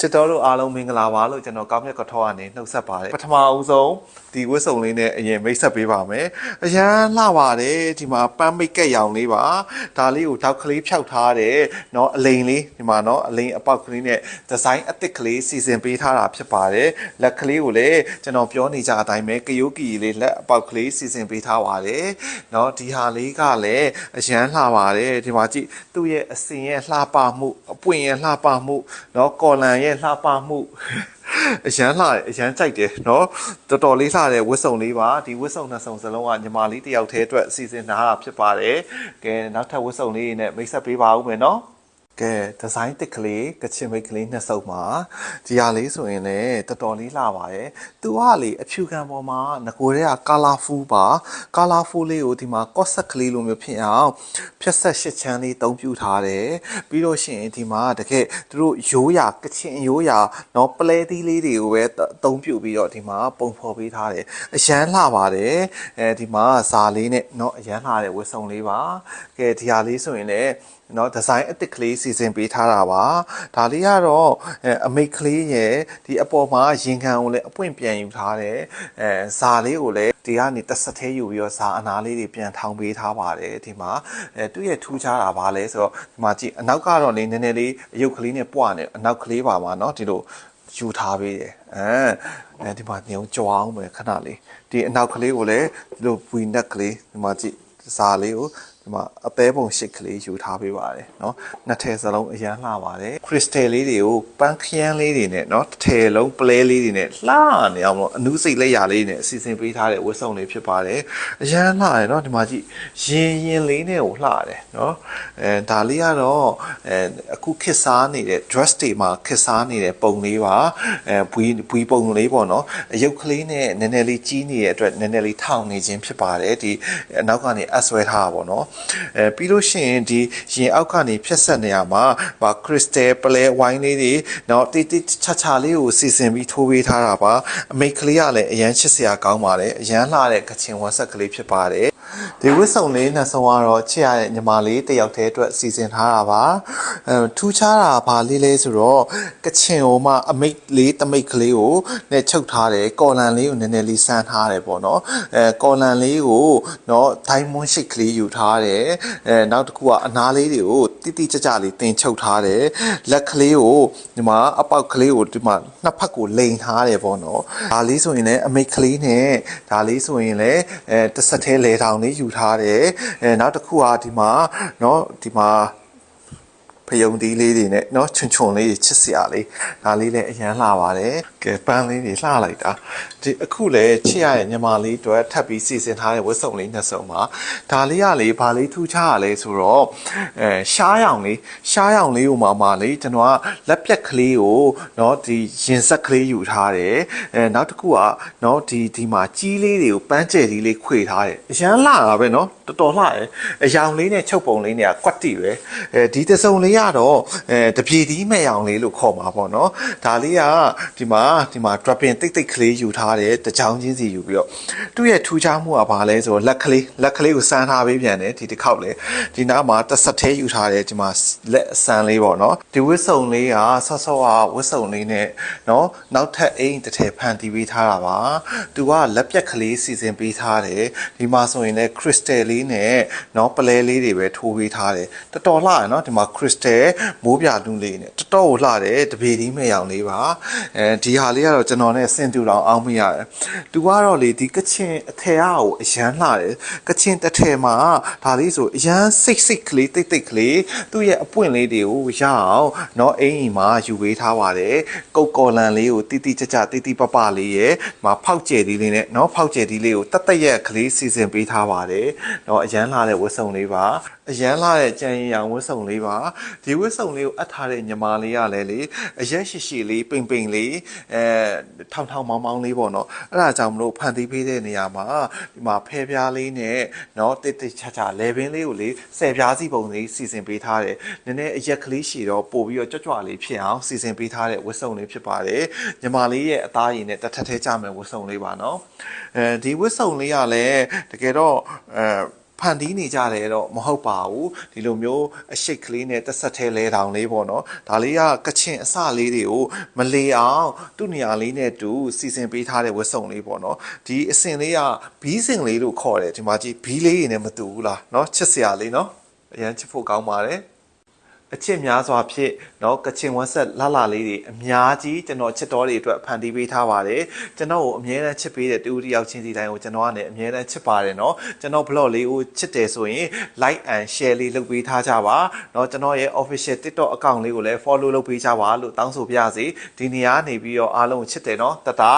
ချစ်တော်တို့အားလုံးမင်္ဂလာပါလို့ကျွန်တော်ကောင်းမြတ်ကထောကနေနှုတ်ဆက်ပါတယ်ပထမအဦးဆုံးဒီဝတ်စုံလေးနဲ့အရင်မိတ်ဆက်ပေးပါမယ်အရန်လှပါတယ်ဒီမှာပန်းမိတ်ကက်ရောင်လေးပါဒါလေးကိုတောက်ကလေးဖြောက်ထားတယ်เนาะအလိန်လေးဒီမှာเนาะအလိန်အပေါက်ကလေးနဲ့ဒီဇိုင်းအသစ်ကလေးစီစဉ်ပေးထားတာဖြစ်ပါတယ်လက်ကလေးကိုလည်းကျွန်တော်ပြောနေကြအတိုင်းပဲကယုတ်ကီလေးလက်အပေါက်ကလေးစီစဉ်ပေးထားပါတယ်เนาะဒီဟာလေးကလည်းအရန်လှပါတယ်ဒီမှာကြည့်သူ့ရဲ့အစင်ရဲ့လှပမှုအပွင့်ရဲ့လှပမှုเนาะကော်လန်ရဲ့ လှပမှု အရန်လှတယ်အရန်ကြိုက်တယ်เนาะတော်တော်လေးလှတဲ့ဝတ်စုံလေးပါဒီဝတ်စုံနှစ်စုံစလုံးကညီမလေးတစ်ယောက်တည်းအတွက်အစီအစဉ်ထားတာဖြစ်ပါတယ်ကဲနောက်ထပ်ဝတ်စုံလေးနဲ့မိတ်ဆက်ပေးပါဦးမယ်เนาะ ကဲဒီဇိုင်းတစ်ကလေးကချင်မိတ်ကလေးနှစ်စုံပါဒီဟာလေးဆိုရင်လည်းတော်တော်လေးလှပါတယ်သူကလေအဖြူခံပေါ်မှာငကိုတဲ့က colorful ပါ colorful လေးကိုဒီမှာ corset ကလေးလိုမျိုးဖြစ်အောင်ဖြတ်ဆက်ရှစ်ချမ်းလေးတုံးပြူထားတယ်ပြီးတော့ရှိရင်ဒီမှာတကယ်သူတို့ရိုးရာကချင်ရိုးရာเนาะပလဲသီးလေးတွေကိုပဲအသုံးပြုပြီးတော့ဒီမှာပုံဖော်ပေးထားတယ်အရန်လှပါတယ်အဲဒီမှာဇာလေးနဲ့เนาะအရန်လှတဲ့ဝတ်စုံလေးပါကဲဒီဟာလေးဆိုရင်လည်း နော်ဒီဇိုင်းအသစ်ကလေးစီစဉ်ပေးထားတာပါဒါလေးကတော့အဲအမိတ်ကလေးရဲ့ဒီအပေါ်မှာရင်ခံကိုလည်းအပွင့်ပြန်ယူထားတယ်အဲဇာလေးကိုလည်းဒီကနေတစ်ဆက်သေးယူပြီးတော့ဇာအနာလေးတွေပြန်ထောင်ပေးထားပါတယ်ဒီမှာအဲသူ့ရဲ့ထူးခြားတာပါလဲဆိုတော့ဒီမှာကြည့်အနောက်ကတော့လေနည်းနည်းလေးအယုတ်ကလေးနဲ့ပွားနေအနောက်ကလေးပါမှာเนาะဒီလိုယူထားပေးတယ်အဲအဲဒီမှာညုံကြွအောင်ပဲခဏလေးဒီအနောက်ကလေးကိုလည်းဒီလိုဝီနက်ကလေးဒီမှာကြည့်ဇာလေးကို ဒီမှာအသေးပုံရှစ်ကလေးယူထားပေးပါတယ်เนาะနှစ်ထည်စလုံးအရန်လှပါတယ်ခရစ်စတယ်လေးတွေကိုပန်းခရမ်းလေးတွေနဲ့เนาะတစ်ထည်လုံးပလဲလေးတွေနဲ့လှနေအောင်လို့အနုစိတ်လက်ရာလေးတွေနဲ့အစီအစဉ်ပေးထားတဲ့ဝတ်စုံလေးဖြစ်ပါတယ်အရန်လှတယ်เนาะဒီမှာကြည့်ရင်ရင်လေးနဲ့ကိုလှတယ်เนาะအဲဒါလေးကတော့အဲအခုခစ်စားနေတဲ့ dress တွေမှာခစ်စားနေတဲ့ပုံလေးပါအဲဘွီဘွီပုံလေးပေါ့เนาะအယုတ်ကလေးနဲ့နည်းနည်းလေးကြီးနေတဲ့အတွက်နည်းနည်းလေးထောင်နေခြင်းဖြစ်ပါတယ်ဒီအနောက်ကနေအဆွဲထားတာပေါ့เนาะ အဲပြီးလို့ရှိရင်ဒီရင်အောက်ကနေဖြတ်ဆက်နေရမှာဟိုခရစ်စတယ်ပလဲဝိုင်းလေးတွေနော်တိတိချာချာလေးကိုစီစဉ်ပြီးထိုးပေးထားတာပါအမိတ်ကလေးကလည်းအရန်ချစ်စရာကောင်းပါတယ်အရန်လှတဲ့ကချင်ဝါဆက်ကလေးဖြစ်ပါတယ် ဒီဝစ်စုံလေးနှစ်စုံကတော့ချစ်ရတဲ့ညီမလေးတယောက်တည်းအတွက်စီစဉ်ထားတာပါအဲထူးခြားတာဘာလေးလဲဆိုတော့ကချင်ဟိုမှအမိတ်လေးတမိတ်ကလေးကိုနဲ့ချုပ်ထားတယ်ကော်လန်လေးကိုနည်းနည်းလေးစမ်းထားတယ်ပေါ့နော်အဲကော်လန်လေးကိုနော်ဒိုင်းမွန်းရှိကလေးယူထားတယ်အဲနောက်တစ်ခုကအနားလေးတွေကိုတိတိကျကျလေးတင်ချုပ်ထားတယ်လက်ကလေးကိုဒီမှာအပေါက်ကလေးကိုဒီမှာနှစ်ဖက်ကိုလိန်ထားတယ်ပေါ့နော်ဒါလေးဆိုရင်လည်းအမိတ်ကလေးနဲ့ဒါလေးဆိုရင်လည်းအဲတစ်ဆက်သေးလဲထောင်လေးယူထားတယ်အဲနောက်တစ်ခုကဒီမှာเนาะဒီမှာ ဖယုံတီးလေးတွေနဲ့เนาะချွန်ချွန်လေးတွေချစ်စရာလေးဒါလေးလည်းအရန်လှပါတယ်ကဲပန်းလေးတွေလှလိုက်တာဒီအခုလည်းချစ်ရရဲ့ညီမလေးတို့ထပ်ပြီးစီစဉ်ထားတဲ့ဝတ်စုံလေးနှစ်စုံပါဒါလေးကလေဘာလေးထူးခြားရလဲဆိုတော့အဲရှားရောင်လေးရှားရောင်လေးကိုမှမှလေကျွန်တော်ကလက်ပြက်ကလေးကိုเนาะဒီရင်ဆက်ကလေးယူထားတယ်အဲနောက်တစ်ခုကเนาะဒီဒီမှာကြီးလေးတွေကိုပန်းကျယ်လေးလေးခွေထားတယ်အရန်လှတာပဲเนาะတော်တော်လှတယ်အယောင်လေးနဲ့ချုပ်ပုံလေးနဲ့ကွက်တီပဲအဲဒီတစုံလေးက တော့အဲတပြေတီးမဲ့ရောင်လေးလို့ခေါ်မှာပေါ့နော်ဒါလေးကဒီမှာဒီမှာ dropping တိတ်တိတ်ကလေးယူထားတယ်တကြောင်ချင်းစီယူပြီးတော့သူ့ရဲ့ထူးခြားမှုကဘာလဲဆိုတော့လက်ကလေးလက်ကလေးကိုစမ်းထားပေးပြန်တယ်ဒီတစ်ခေါက်လေဒီနားမှာတစ်ဆက်သေးယူထားတယ်ဒီမှာလက်ဆန်းလေးပေါ့နော်ဒီဝစ်စုံလေးကဆော့ဆော့ကဝစ်စုံလေးနဲ့နော်နောက်ထပ်အိမ်တစ်ထည်ဖန်တီးပေးထားတာပါသူကလက်ပြက်ကလေးစီစဉ်ပေးထားတယ်ဒီမှာဆိုရင်လည်း crystal လေးနဲ့နော်ပလဲလေးတွေပဲထိုးပေးထားတယ်တော်တော်လှရနော်ဒီမှာ crystal မိုးပြတူးလေးနဲ့တော်တော်ကိုလှတယ်တပေဒီမဲ့ရောင်လေးပါအဲဒီဟာလေးကတော့ကျွန်တော်နဲ့စင်တူတော်အောင်းမိရတယ်သူကတော့လေဒီကချင်အထည်အားကိုအရန်လှတယ်ကချင်တစ်ထည်မှာဒါလေးဆိုအရန်စိတ်စိတ်ကလေးတိတ်တိတ်ကလေးသူ့ရဲ့အပွင့်လေးတွေကိုရအောင်နော်အင်ကြီးမှာယူပေးထားပါတယ်ကုတ်ကော်လန်လေးကိုတိတိကျကျတိတိပပလေးရဲ့မှာဖောက်ကျယ်ဒီလေးနဲ့နော်ဖောက်ကျယ်ဒီလေးကိုတတ်တရက်ကလေးစီစဉ်ပေးထားပါတယ်နော်အရန်လှတဲ့ဝတ်စုံလေးပါအရန်လှတဲ့ကြံရင်ရောင်ဝတ်စုံလေးပါဒီဝတ်စုံလေးကိုအပ်ထားတဲ့ညီမလေးကလည်းလေအရက်ရှိရှိလေးပိန်ပိန်လေးအဲထောင်ထောင်မောင်းမောင်းလေးပေါ့နော်အဲ့ဒါကြောင့်မလို့ဖန်တီးပေးတဲ့နေရာမှာဒီမှာဖဲပြားလေးနဲ့နော်တိတ်တိတ်ချာချာလေဘင်းလေးကိုလေဆယ်ပြားစီပုံလေးစီစဉ်ပေးထားတယ်နည်းနည်းအရက်ကလေးရှည်တော့ပို့ပြီးတော့ကြွကြွလေးဖြစ်အောင်စီစဉ်ပေးထားတဲ့ဝတ်စုံလေးဖြစ်ပါတယ်ညီမလေးရဲ့အသားရည်နဲ့တစ်ထက်ထဲကြမယ်ဝတ်စုံလေးပါနော်အဲဒီဝတ်စုံလေးကလည်းတကယ်တော့အဲ ဖန်တီးနေကြတယ်တော့မဟုတ်ပါဘူးဒီလိုမျိုးအရှိတ်ကလေးနဲ့တက်ဆက်သေးလဲတောင်လေးပေါ့နော်ဒါလေးကကချင်အစလေးတွေကိုမလေအောင်သူ့နေရာလေးနဲ့တူစီစဉ်ပေးထားတဲ့ဝတ်စုံလေးပေါ့နော်ဒီအစင်လေးကဘီးစင်လေးလို့ခေါ်တယ်ဒီမှာကြည့်ဘီးလေးရင်နဲ့မတူဘူးလားနော်ချစ်စရာလေးနော်အရန်ချစ်ဖို့ကောင်းပါတယ် အချစ်များစွာဖြင့်เนาะကချင်ဝက်ဆက်လှလှလေးတွေအများကြီးကျွန်တော်ချစ်တော်တွေအတွက်ဖန်တီးပေးထားပါတယ်ကျွန်တော်ကိုအမြဲတမ်းချစ်ပေးတဲ့တူတူတယောက်ချင်းစီတိုင်းကိုကျွန်တော်ကနေအမြဲတမ်းချစ်ပါတယ်เนาะကျွန်တော် blog လေးကိုချစ်တယ်ဆိုရင် like and share လေးလုပ်ပေးထားကြပါเนาะကျွန်တော်ရဲ့ official TikTok account လေးကိုလည်း follow လုပ်ပေးကြပါလို့တောင်းဆိုပါရစေဒီနေရာကနေပြီးတော့အားလုံးကိုချစ်တယ်เนาะတတာ